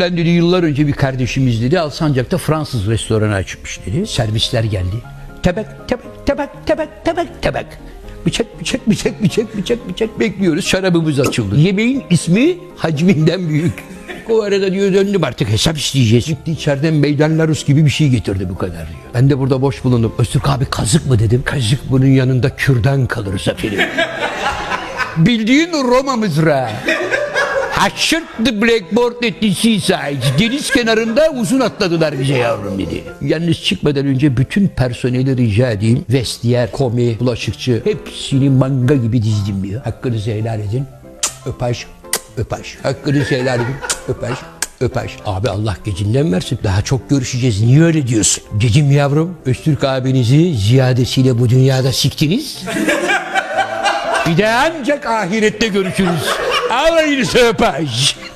Ben dedi yıllar önce bir kardeşimiz dedi Alsancak'ta Fransız restoranı açmış dedi. Servisler geldi. Tabak, tabak, tabak, tabak, tabak, tabak. Bıçak, bıçak, bıçak, bıçak, bıçak, bıçak bekliyoruz. Şarabımız açıldı. Yemeğin ismi hacminden büyük. O arada diyor döndüm artık hesap isteyeceğiz. Çıktı içeriden meydanlar Rus gibi bir şey getirdi bu kadar diyor. Ben de burada boş bulundum. Öztürk abi kazık mı dedim. Kazık bunun yanında kürdan kalır zaferim. Bildiğin Roma mızrağı. Haşırt the blackboard at the seaside. Deniz kenarında uzun atladılar bize yavrum dedi. Yalnız çıkmadan önce bütün personeli rica edeyim. Vestiyer, komi, bulaşıkçı hepsini manga gibi dizdim diyor. Hakkınızı helal edin. Öpaş, öpaş. Hakkınızı helal edin. Öpaş, öpaş. Abi Allah gecinden versin. Daha çok görüşeceğiz. Niye öyle diyorsun? Dedim yavrum. Öztürk abinizi ziyadesiyle bu dünyada siktiniz. Bir de ancak ahirette görüşürüz. I need a page.